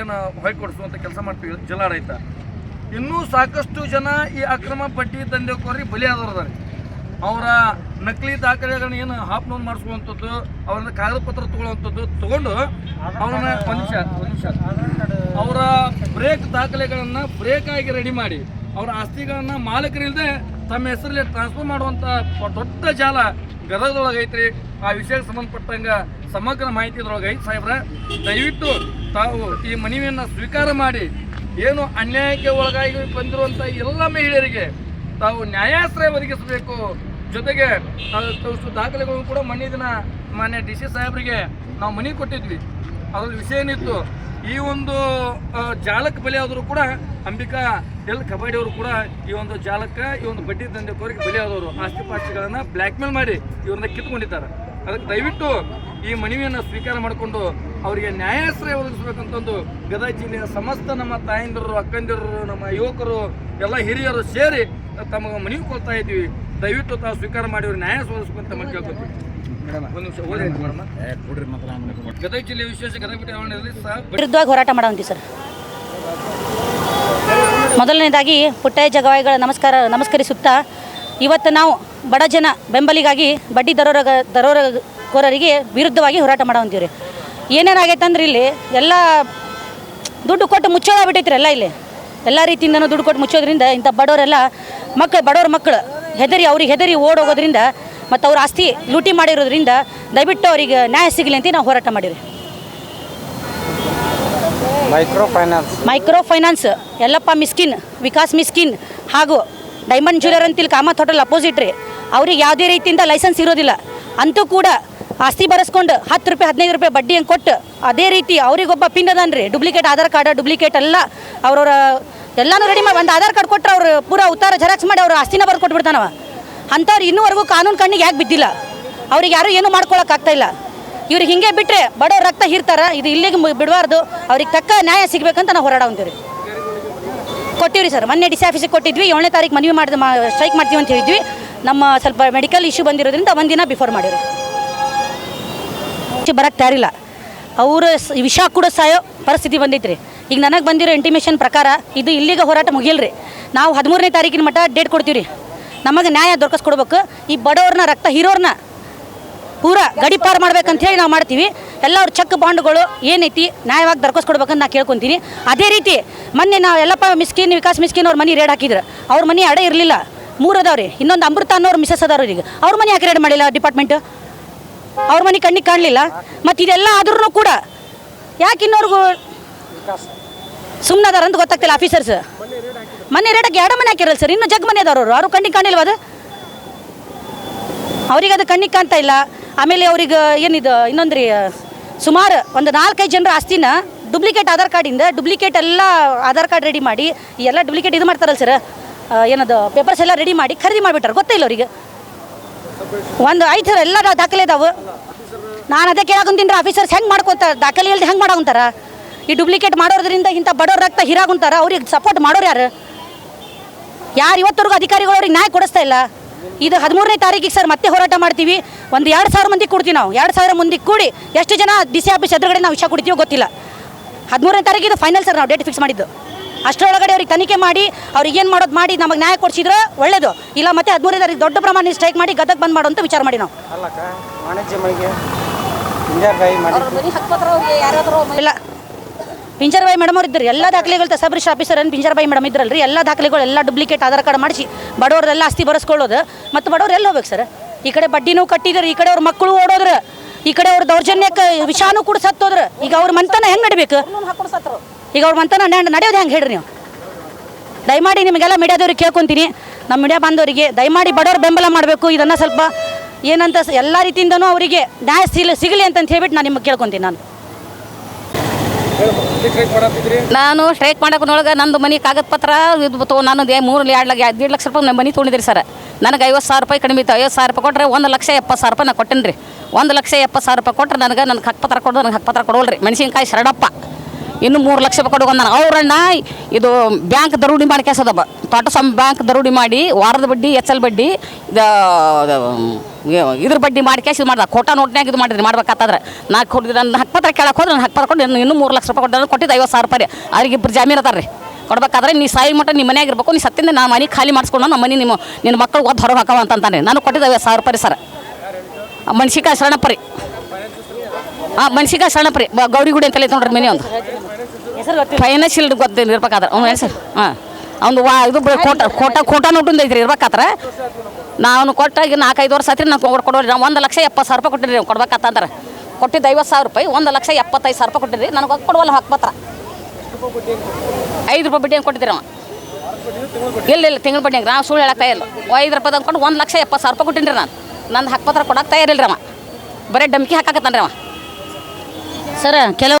ಏನು ಹೊಯ್ಕೊಡಿಸುವಂಥ ಕೆಲಸ ಮಾಡ್ತೀವಿ ಜಿಲ್ಲಾಡಳಿತ. ಇನ್ನೂ ಸಾಕಷ್ಟು ಜನ ಈ ಅಕ್ರಮ ಪಟ್ಟಿ ದಂಧೆಕೋರಿ ಬಲಿಯಾದವ್ರದಾರೆ ಅವರ ನಕಲಿ ದಾಖಲೆಗಳನ್ನ ಏನು ಹಾಪ್ನೋಂದ್ ಮಾಡಿಸುವಂಥದ್ದು, ಅವರನ್ನ ಕಾಗದ ಪತ್ರ ತಗೊಳ್ಳುವಂಥದ್ದು ತಗೊಂಡು ಅವರನ್ನ ಒಂದು ನಿಮಿಷ ಅವರ ಬ್ರೇಕ್ ದಾಖಲೆಗಳನ್ನು ಬ್ರೇಕ್ ಆಗಿ ರೆಡಿ ಮಾಡಿ, ಅವರ ಆಸ್ತಿಗಳನ್ನು ಮಾಲಕರಿಲ್ಲದೆ ತಮ್ಮ ಹೆಸರಲ್ಲಿ ಟ್ರಾನ್ಸ್ಫರ್ ಮಾಡುವಂಥ ದೊಡ್ಡ ಜಾಲ ಗದಗದೊಳಗೆ ಐತ್ರಿ. ಆ ವಿಷಯಕ್ಕೆ ಸಂಬಂಧಪಟ್ಟಂಗ ಸಮಗ್ರ ಮಾಹಿತಿ ಇದ್ರೊಳಗೆ ಐತಿ ಸಾಹೇಬ್ರ. ದಯವಿಟ್ಟು ತಾವು ಈ ಮನವಿಯನ್ನು ಸ್ವೀಕಾರ ಮಾಡಿ. ಏನು ಅನ್ಯಾಯಕ್ಕೆ ಒಳಗಾಗಿ ಬಂದಿರುವಂಥ ಎಲ್ಲ ಮಹಿಳೆಯರಿಗೆ ತಾವು ನ್ಯಾಯಾಶ್ರಯ ಒದಗಿಸಬೇಕು. ಜೊತೆಗೆ ತಾವು ದಾಖಲೆಗಳು ಕೂಡ ಮನೆ ದಿನ ಮಾನ್ಯ ಡಿ ಸಿ ಸಾಹೇಬರಿಗೆ ನಾವು ಮನೆ ಕೊಟ್ಟಿದ್ವಿ. ಅದ್ರಲ್ಲಿ ವಿಷಯ ಏನಿತ್ತು? ಈ ಒಂದು ಜಾಲಕ್ಕೆ ಬಲಿಯಾದರೂ ಕೂಡ ಅಂಬಿಕಾ ಎಲ್ ಕಬಡ್ಡಿ ಅವರು ಕೂಡ ಈ ಒಂದು ಜಾಲಕ್ಕೆ ಈ ಒಂದು ಬಡ್ಡಿ ದಂಧೆಕೋರಿಗೆ ಬಲಿಯಾದವರು ಆಸ್ತಿ ಪಾಸ್ತಿಗಳನ್ನು ಬ್ಲ್ಯಾಕ್ ಮೇಲ್ ಮಾಡಿ ಇವ್ರನ್ನ ಕಿತ್ಕೊಂಡಿದ್ದಾರೆ. ಅದಕ್ಕೆ ದಯವಿಟ್ಟು ಈ ಮನವಿಯನ್ನು ಸ್ವೀಕಾರ ಮಾಡಿಕೊಂಡು ಅವರಿಗೆ ನ್ಯಾಯಾಶ್ರಯ ಒದಗಿಸ್ಬೇಕಂತಂದು ಗದಗ ಜಿಲ್ಲೆಯ ಸಮಸ್ತ ನಮ್ಮ ತಾಯಂದಿರು ಅಕ್ಕಂದಿರು ನಮ್ಮ ಯುವಕರು ಎಲ್ಲ ಹಿರಿಯರು ಸೇರಿ ತಮಗೆ ಮನವಿ ಕೊಡ್ತಾ ಇದ್ದೀವಿ. ದಯವಿಟ್ಟು ತಾವು ಸ್ವೀಕಾರ ಮಾಡಿ ಅವ್ರಿಗೆ ನ್ಯಾಯ ಅಂತ ಮನೆ ಕೇಳ್ಕೊತೀವಿ ಗದಗ ಜಿಲ್ಲೆ ವಿಶೇಷ ಗದಗ ಬಿಟ್ಟು ಸಹ ವಿರುದ್ಧವಾಗಿ ಹೋರಾಟ ಮಾಡೋಂತೀವಿ ಸರ್. ಮೊದಲನೇದಾಗಿ ಪುಟ್ಟಯ್ಯ ಜಗವಾಯಿಗಳ ನಮಸ್ಕಾರ ನಮಸ್ಕರಿಸುತ್ತಾ ಇವತ್ತು ನಾವು ಬಡ ಜನ ಬೆಂಬಲಿಗಾಗಿ ಬಡ್ಡಿ ದರೋರ ದರೋರಕೋರರಿಗೆ ವಿರುದ್ಧವಾಗಿ ಹೋರಾಟ ಮಾಡೋಂತೀವಿ ರೀ ಏನೇನಾಗೈತೆ ಅಂದ್ರೆ ಇಲ್ಲಿ ಎಲ್ಲ ದುಡ್ಡು ಕೊಟ್ಟು ಮುಚ್ಚೋದಾಗ್ಬಿಟ್ಟೈತ್ರಿ ಎಲ್ಲ ಇಲ್ಲಿ. ಎಲ್ಲ ರೀತಿಯಿಂದನೂ ದುಡ್ಡು ಕೊಟ್ಟು ಮುಚ್ಚೋದ್ರಿಂದ ಇಂಥ ಬಡವರೆಲ್ಲ ಮಕ್ಕಳು ಬಡವ್ರ ಮಕ್ಕಳು ಹೆದರಿ ಅವ್ರಿಗೆ ಹೆದರಿ ಓಡೋಗೋದ್ರಿಂದ ಮತ್ತು ಅವ್ರ ಆಸ್ತಿ ಲೂಟಿ ಮಾಡಿರೋದ್ರಿಂದ ದಯವಿಟ್ಟು ಅವರಿಗೆ ನ್ಯಾಯ ಸಿಗಲಿ ಅಂತ ನಾವು ಹೋರಾಟ ಮಾಡಿರಿ micro finance micro finance Yellappa Miskin, Vikas Miskin ಹಾಗೂ ಡೈಮಂಡ್ ಜ್ಯುವೆಲರ್ ಅಂತಿಲ್ಲಿ ಕಾಮತ್ ಹೋಟೆಲ್ ಅಪೋಸಿಟ್ ರೀ. ಅವ್ರಿಗೆ ಯಾವುದೇ ರೀತಿಯಿಂದ ಲೈಸೆನ್ಸ್ ಇರೋದಿಲ್ಲ. ಅಂತೂ ಕೂಡ ಆಸ್ತಿ ಬರೆಸ್ಕೊಂಡು ಹತ್ತು ರೂಪಾಯಿ, ಹದಿನೈದು ರೂಪಾಯಿ ಬಡ್ಡಿ ಹಂಗೆ ಕೊಟ್ಟು ಅದೇ ರೀತಿ ಅವ್ರಿಗೊಬ್ಬ ಪಿನ್ ಅದಾನ ರೀ. ಡುಪ್ಲಿಕೇಟ್ ಆಧಾರ್ ಕಾರ್ಡ್ ಡುಪ್ಲಿಕೇಟ್ ಎಲ್ಲ ಅವ್ರವ್ರ ಎಲ್ಲನೂ ರೆಡಿ ಮಾಡಿ ಒಂದು ಆಧಾರ್ ಕಾರ್ಡ್ ಕೊಟ್ಟರೆ ಅವರು ಪೂರ ಉತ್ತಾರ ಜೆರಾಕ್ಸ್ ಮಾಡಿ ಅವ್ರ ಆಸ್ತಿನ ಬರ್ದು ಕೊಟ್ಬಿಡ್ತಾನವ. ಅಂಥವ್ರು ಇನ್ನೂವರೆಗೂ ಕಾನೂನು ಕಣ್ಣಿಗೆ ಯಾಕೆ ಬಿದ್ದಿಲ್ಲ? ಅವ್ರಿಗೆ ಯಾರೂ ಏನೂ ಮಾಡ್ಕೊಳಕ್ಕಾಗ್ತಾ ಇಲ್ಲ. ಇವ್ರಿಗೆ ಹಿಂಗೆ ಬಿಟ್ಟರೆ ಬಡವ್ರ ರಕ್ತ ಹೀರ್ತಾರ, ಇದು ಇಲ್ಲಿಗೆ ಬಿಡಬಾರ್ದು, ಅವ್ರಿಗೆ ತಕ್ಕ ನ್ಯಾಯ ಸಿಗಬೇಕಂತ ನಾವು ಹೋರಾಡ ಅಂತೀವಿ ಕೊಟ್ಟಿವ್ರಿ ಸರ್, ಮೊನ್ನೆ ಡಿ ಸಿ ಆಫೀಸಿಗೆ ಕೊಟ್ಟಿದ್ವಿ, ಏಳನೇ ತಾರೀಕು ಮನವಿ ಮಾಡಿದ ಸ್ಟ್ರೈಕ್ ಮಾಡ್ತೀವಿ ಅಂತ ಹೇಳಿದ್ವಿ. ನಮ್ಮ ಸ್ವಲ್ಪ ಮೆಡಿಕಲ್ ಇಶ್ಯೂ ಬಂದಿರೋದ್ರಿಂದ ಒಂದಿನ ಬಿಫೋರ್ ಮಾಡಿರಿ ಬರಕ್ಕೆ ತಯಾರಿಲ್ಲ. ಅವರು ವಿಷ ಕೂಡ ಸಾಯೋ ಪರಿಸ್ಥಿತಿ ಬಂದೈತ್ರಿ. ಈಗ ನನಗೆ ಬಂದಿರೋ ಇಂಟಿಮೇಷನ್ ಪ್ರಕಾರ ಇದು ಇಲ್ಲಿಗೆ ಹೋರಾಟ ಮುಗಿಯಲ್ರಿ. ನಾವು ಹದಿಮೂರನೇ ತಾರೀಕಿನ ಮಟ್ಟ ಡೇಟ್ ಕೊಡ್ತೀವಿ ರೀ ನಮಗೆ ನ್ಯಾಯ ದೊರಕಿಸ್ಕೊಡ್ಬೇಕು. ಈ ಬಡವ್ರನ್ನ, ರಕ್ತ ಹೀರೋರ್ನ ಪೂರ ಗಡಿ ಪಾರು ಮಾಡ್ಬೇಕಂತ ಹೇಳಿ ನಾವು ಮಾಡ್ತೀವಿ. ಎಲ್ಲ ಚೆಕ್ ಬಾಂಡ್ಗಳು ಏನೈತಿ ನ್ಯಾಯವಾಗಿ ದೊರಕಿಸ್ಕೊಡ್ಬೇಕಂತ ನಾ ಕೇಳ್ಕೊತೀನಿ. ಅದೇ ರೀತಿ ಮೊನ್ನೆ ನಾವು ಎಲ್ಲಪ್ಪ ಮಿಸ್ಕಿನ್, ವಿಕಾಸ್ ಮಿಸ್ಕಿನ್ ಅವ್ರ ಮನೆ ರೇಡ್ ಹಾಕಿದ್ರು. ಅವ್ರ ಮನೆ ಅಡ ಇರಲಿಲ್ಲ. ಮೂರು ಅದಾವ್ರಿ. ಇನ್ನೊಂದು ಅಮೃತ ಅನ್ನೋರು ಮಿಸಸ್ ಅದಾವ್ರಿ ಈಗ. ಅವ್ರ ಮನೆ ಯಾಕೆ ರೇಡ್ ಮಾಡಿಲ್ಲ ಡಿಪಾರ್ಟ್ಮೆಂಟ್ ಅವ್ರ ಮನೆ ಕಣ್ಣಿಗೆ ಕಾಣಲಿಲ್ಲ. ಮತ್ತು ಇದೆಲ್ಲ ಆದ್ರೂ ಕೂಡ ಯಾಕೆ ಇನ್ನೋರ್ಗು ಸುಮ್ಮನೆ ಅದಾರಂತ ಗೊತ್ತಾಗ್ತಿಲ್ಲ ಆಫೀಸರ್ಸ್ ಮನೆ ರೇಡಕ್ಕೆ ಎರಡು ಮನೆ ಹಾಕಿರಲ್ಲ ಸರ್. ಇನ್ನೂ ಜಗ್ ಮನೆ ಅದಾರವರು ಅವರು. ಕಣ್ಣಿಗೆ ಕಾಣಿಲ್ವ ಅದು? ಅವ್ರಿಗೆ ಅದು ಕಣ್ಣಿಗೆ ಕಾಣ್ತಾ ಇಲ್ಲ. ಆಮೇಲೆ ಅವ್ರಿಗೆ ಏನಿದು ಇನ್ನೊಂದು ರೀ ಸುಮಾರು ಒಂದು ನಾಲ್ಕೈದು ಜನರ ಆಸ್ತಿನ ಡುಪ್ಲಿಕೇಟ್ ಆಧಾರ್ ಕಾರ್ಡಿಂದ ಡುಪ್ಲಿಕೇಟ್ ಎಲ್ಲ ಆಧಾರ್ ಕಾರ್ಡ್ ರೆಡಿ ಮಾಡಿ ಎಲ್ಲ ಡುಪ್ಲಿಕೇಟ್ ಇದು ಮಾಡ್ತಾರಲ್ಲ ಸರ್ ಏನದು ಪೇಪರ್ಸ್ ಎಲ್ಲ ರೆಡಿ ಮಾಡಿ ಖರೀದಿ ಮಾಡಿಬಿಟ್ಟಾರೆ ಗೊತ್ತಿಲ್ಲ ಅವರಿಗೆ. ಒಂದು ಐದು ಸರ್ ಎಲ್ಲ ದಾಖಲೆ ಇದಾವೆ. ನಾನು ಅದೇ ಕೇಳಾಕಂತೀನಿ ರೀ ಆಫೀಸರ್ಸ್ ಹೆಂಗೆ ಮಾಡ್ಕೊತಾರೆ ದಾಖಲೆ ಇಲ್ಲದೆ ಹೆಂಗೆ ಮಾಡೋಂತಾರೆ ಈ ಡುಪ್ಲಿಕೇಟ್ ಮಾಡೋದ್ರಿಂದ ಇಂಥ ಬಡವ್ರ ರಕ್ತ ಹೀರಾಗುಂತಾರ ಅವ್ರಿಗೆ ಸಪೋರ್ಟ್ ಮಾಡೋರು ಯಾರು? ಯಾರು ಇವತ್ತವರೆಗೂ ಅಧಿಕಾರಿಗಳು ಅವ್ರಿಗೆ ನ್ಯಾಯ ಕೊಡಿಸ್ತಾ ಇಲ್ಲ? ಇದು ಹದಿಮೂರನೇ ತಾರೀಕಿಗೆ ಸರ್ ಮತ್ತೆ ಹೋರಾಟ ಮಾಡ್ತೀವಿ. ಒಂದು ಎರಡು ಸಾವಿರ ಮಂದಿ ಕೊಡ್ತೀವಿ ನಾವು. ಎರಡು ಸಾವಿರ ಮಂದಿ ಕೂಡಿ ಎಷ್ಟು ಜನ ಡಿ ಸಿ ಆಫೀಸ್ ಎದುರುಗಡೆ ನಾವು ವಿಷಯ ಕೊಡ್ತೀವೋ ಗೊತ್ತಿಲ್ಲ. ಹದಿಮೂರನೇ ತಾರೀಕು ಇದು ಫೈನಲ್ ಸರ್ ನಾವು ಡೇಟ್ ಫಿಕ್ಸ್ ಮಾಡಿದ್ದು. ಅಷ್ಟರೊಳಗಡೆ ಅವ್ರಿಗೆ ತನಿಖೆ ಮಾಡಿ ಅವ್ರಿಗೆ ಏನು ಮಾಡೋದು ಮಾಡಿ ನಮಗೆ ನ್ಯಾಯ ಕೊಡಿಸಿದ್ರೆ ಒಳ್ಳೇದು. ಇಲ್ಲ ಮತ್ತೆ ಹದಿಮೂರನೇ ತಾರೀಕು ದೊಡ್ಡ ಪ್ರಮಾಣ ಸ್ಟ್ರೈಕ್ ಮಾಡಿ ಗದಗ ಬಂದ್ ಅಂತ ವಿಚಾರ ಮಾಡಿ ನಾವು. ಮಾಡಿ ಇಲ್ಲ. ಪಿಂಜರ್ಬಾಯಿ ಮೇಡಮ್ ಅವ್ರು ಇದ್ದರು ಎಲ್ಲ ದಾಖಲೆಗಳು ಸಬ್ ರಿಜಿಸ್ಟರ್ ಆಫೀಸರ್ ಏನು ಪಿಂಚರ್ಬಾಯಿ ಮೇಡಮ್ ಇದ್ರಲ್ರಿ. ಎಲ್ಲ ದಾಖಲೆಗಳು ಎಲ್ಲ ಡುಪ್ಲಿಕೇಟ್ ಆಧಾರ್ ಕಾರ್ಡ್ ಮಾಡಿಸಿ ಬಡವರೆಲ್ಲ ಆಸ್ತಿ ಬರೆಸ್ಕೊಳ್ಳೋದು. ಮತ್ತು ಬಡವ್ರು ಎಲ್ಲಿ ಹೋಗ್ಬೇಕು ಸರ್? ಈ ಕಡೆ ಬಡ್ಡಿನೂ ಕಟ್ಟಿದ್ರು, ಈ ಕಡೆ ಅವ್ರ ಮಕ್ಕಳು ಓಡೋದ್ರ, ಈ ಕಡೆ ಅವ್ರ ದೌರ್ಜನ್ಯಕ್ಕೆ ವಿಷಾನು ಕೂಡ ಸತ್ತೋದ್ರ. ಈಗ ಅವ್ರ ಮಂತನ ಹೆಂಗೆ ನಡಿಬೇಕು? ಈಗ ಅವ್ರ ಮಂತನ ನಡೆಯೋದು ಹೆಂಗೆ ಹೇಳ್ರಿ ನೀವು? ದಯಮಾಡಿ ನಿಮಗೆಲ್ಲ ಮೀಡಿಯಾದವ್ರಿಗೆ ಕೇಳ್ಕೊತೀನಿ. ನಮ್ಮ ಮೀಡಿಯಾ ಬಂದವರಿಗೆ ದಯಮಾಡಿ ಬಡವ್ರ ಬೆಂಬಲ ಮಾಡಬೇಕು. ಇದನ್ನು ಸ್ವಲ್ಪ ಏನಂತ ಎಲ್ಲ ರೀತಿಯಿಂದನೂ ಅವರಿಗೆ ನ್ಯಾಯ ಸಿಗಲಿ ಅಂತಂತ ಹೇಳ್ಬಿಟ್ಟು ನಾನು ನಿಮಗೆ ಕೇಳ್ಕೊತೀನಿ ನಾನು. ನಾನು ಸ್ಟ್ರೈಕ್ ಮಾಡೋಕ್ನೊಳಗೆ ನಂದು ಮನೆ ಕಾಗದ ಪತ್ರ, ಇದು ನಾನು ಮೂರು ಎರಡು ಲಕ್ಷ ಎರಡು ಲಕ್ಷ ರೂಪಾಯಿ ನನ್ನ ಮನೆ ತೊಗೊಂಡಿದ್ರಿ ಸರ್. ನನಗೆ ಐವತ್ತು ಸಾವಿರ ರೂಪಾಯಿ ಕಡಿಮೆ ಇತ್ತು. ಐವತ್ತು ಸಾವಿರ ರೂಪಾಯಿ ಕೊಟ್ಟರೆ ಒಂದು ಲಕ್ಷ ಎಪ್ಪತ್ತು ಸಾವಿರ ರೂಪಾಯಿ ನಾನು ಕೊಟ್ಟೇನಿ ರೀ ಒಂದು ಲಕ್ಷ ಎಪ್ಪತ್ತು ಸಾವಿರ ರೂಪಾಯಿ ಕೊಟ್ಟರೆ ನನಗೆ ನನ್ನ ಹಕ್ಕು ಪತ್ರ ಕೊಡೋದು, ನನಗೆ ಹಕ್ಕು ಪತ್ರ ಕೊಡೋಲ್ರಿ. ಮೆಣಸಿನ್ಕಾಯಿ ಶರಣಪ್ಪ. ಇನ್ನು ಮೂರು ಲಕ್ಷ ರೂಪಾಯಿ ಕೊಡು ನಾನು ಅವ್ರಣ್ಣ, ಇದು ಬ್ಯಾಂಕ್ ದರೋಡಿ ಮಾಡಿ ಕೆಸದಬ್ಬ ಸಂ ಬ್ಯಾಂಕ್ ದರೋಡಿ ಮಾಡಿ ವಾರದ ಬಡ್ಡಿ ಎಚ್ ಎಲ್ ಬಡ್ಡಿ ಇದು ಇದ್ರ ಬಡ್ಡಿ ಮಾಡಿ ಕ್ಯಾಶ್ ಇದು ಮಾಡ್ದೆ. ಕೋಟಾ ನೋಟ್ನ್ಯಾಗ ಇದು ಮಾಡಿದ್ರಿ ಮಾಡ್ಬೇಕಾತಂದ್ರೆ. ನಾಲ್ಕು ಕೊಟ್ಟು ನನ್ನ ಹಕ್ಪತ್ರ ಕೇಳಕ್ಕೆ ಹೋದ್ರೆ ನನ್ನ ಹಕ್ಪತ್ರ ಕೊಟ್ಟು ಇನ್ನು- ಇನ್ನೂ ಮೂರು ಲಕ್ಷ ರೂಪಾಯಿ ಕೊಟ್ಟು ಕೊಟ್ಟಿದ್ದು ಐವತ್ತು ಸಾವಿರ ರೂಪಾಯಿ. ಅವ್ರಿಗೆ ಇಬ್ಬರು ಜಾಮೀನು ಅದಾರ ರೀ ಕೊಡ್ಬೇಕಾದ್ರೆ ನೀ ಸಾಯಿ ಮಟ್ಟ ನಿಮ್ಮ ಮನೆಯಾಗ ಇರ್ಬೇಕು ನೀ ಸತ್ತಿಂದ ನಾ ಮನೆ ಖಾಲಿ ಮಾಡಿಸ್ಕೊಂಡು ನಮ್ಮ ಮನೆ ನಿಮ್ಮ ನಿನ್ನ ಮಕ್ಕಳು ಓದ್ ಹೊರಗೆ ಹಾಕವ ಅಂತಾನೆ ನಾನು ಕೊಟ್ಟಿದ್ದು ಐವತ್ತು ಸಾವಿರ ರೂಪಾಯಿ ಸರ್. ಮನ್ಸಿಕಾ ಶರಣಪ್ಪ ರೀ ಹಾಂ ಮನ್ಸಿಕಾ ಶರಣಪ್ಪ ರೀ ಗೌರಿಗುಡಿ ಅಂತಲೇ ನೋಡ್ರಿ ಮನೆ ಒಂದು. ಫೈನಾನ್ಷಿಯಲ್ ಗೊತ್ತಿರ್ಬೇಕಾದ್ರೆ ಇರ್ಬೇಕಾದ್ರೆ. ಸರ್ ಹೆಸರು. ಹಾಂ. ಅವ್ನು ವಾ ಇದು ಬ- ಕೋಟ ಕೋಟ ಕೋಟ ನೋಟಿಂದ ಐತ್ರಿ ಇರ್ಬೇಕಾದ್ರೆ ನಾನು ಕೊಟ್ಟಾಗ ನಾಲ್ಕೈದು ವರ್ಷ ಆತ್ರಿ ನಾನು ಕೊಡೋರಿ. ನಾವು ಒಂದು ಲಕ್ಷ ಎಪ್ಪತ್ತು ಸಾವಿರ ರೂಪಾಯಿ ಕೊಟ್ಟಿರಿ ಕೊಡ್ಬೇಕಂತಂದ್ರೆ ಕೊಟ್ಟಿದ್ದು ಐವತ್ತು ಸಾವಿರ ರೂಪಾಯಿ ಒಂದು ಲಕ್ಷ ಎಪ್ಪತ್ತೈದು ಸಾವಿರ ರೂಪಾಯಿ ಕೊಟ್ಟಿರಿ ನನಗೆ ಕೊಡುವಲ್ಲ ಹಕ್ಪತ್ರ ಐದು ರೂಪಾಯಿ ಬಡ್ಡಿ ಹಂಗೆ ಕೊಟ್ಟಿದ್ದೀರಿ ಅವ. ಇಲ್ಲ ಇಲ್ಲ ತಿಂಗಳ ಬಡ್ಡಿ ಹಂಗೆ. ನಾವು ಸುಳ್ಳು ಹೇಳಕ್ಕೆ ಇಲ್ಲ ಐದು ರೂಪಾಯಿ ಅಂದ್ಕೊಂಡು ಒಂದು ಲಕ್ಷ ಎಪ್ಪತ್ತು ಸಾವಿರ ರೂಪಾಯಿ ಕೊಟ್ಟಿನಿ ನಾನು. ನನ್ನ ಪತ್ರ ಕೊಡಕ್ಕೆ ತಯಾರಿಲ್ಲ ರೀ ಅವ. ಬರೀ ಡಮ್ಕಿ ಹಾಕಾಕತ್ತಾನ ರೀ ಅವ. ಸರ್ ಕೆಲವು